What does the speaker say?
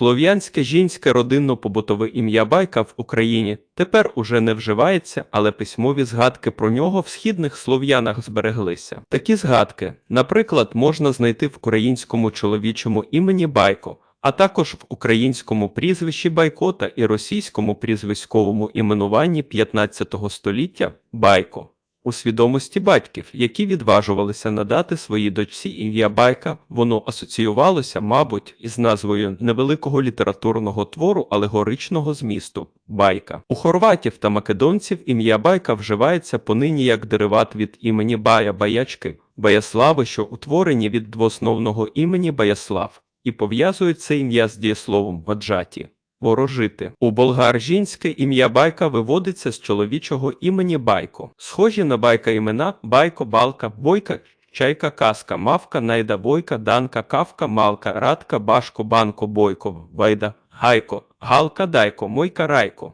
Слов'янське жінське родинно-побутове ім'я Байка в Україні тепер уже не вживається, але письмові згадки про нього в східних слов'янах збереглися. Такі згадки, наприклад, можна знайти в українському чоловічому імені Байко, а також в українському прізвищі Байкота і російському прізвиськовому іменуванні 15 століття Байко. У свідомості батьків, які відважувалися надати своїй дочці ім'я Байка, воно асоціювалося, мабуть, із назвою невеликого літературного твору алегоричного змісту Байка. У хорватів та македонців ім'я Байка вживається понині як дериват від імені Бая Баячки, Баяслави, що утворені від двоосновного імені Баяслав, і пов'язують це ім'я з дієсловом баджаті. Ворожити. У болгар жінське ім'я байка виводиться з чоловічого імені байко. Схожі на байка імена байко, балка, бойка, чайка, каска, мавка, найда, бойка, данка, кавка, малка, радка, башко, банко, бойко, вайда, гайко, галка, дайко, мойка, райко.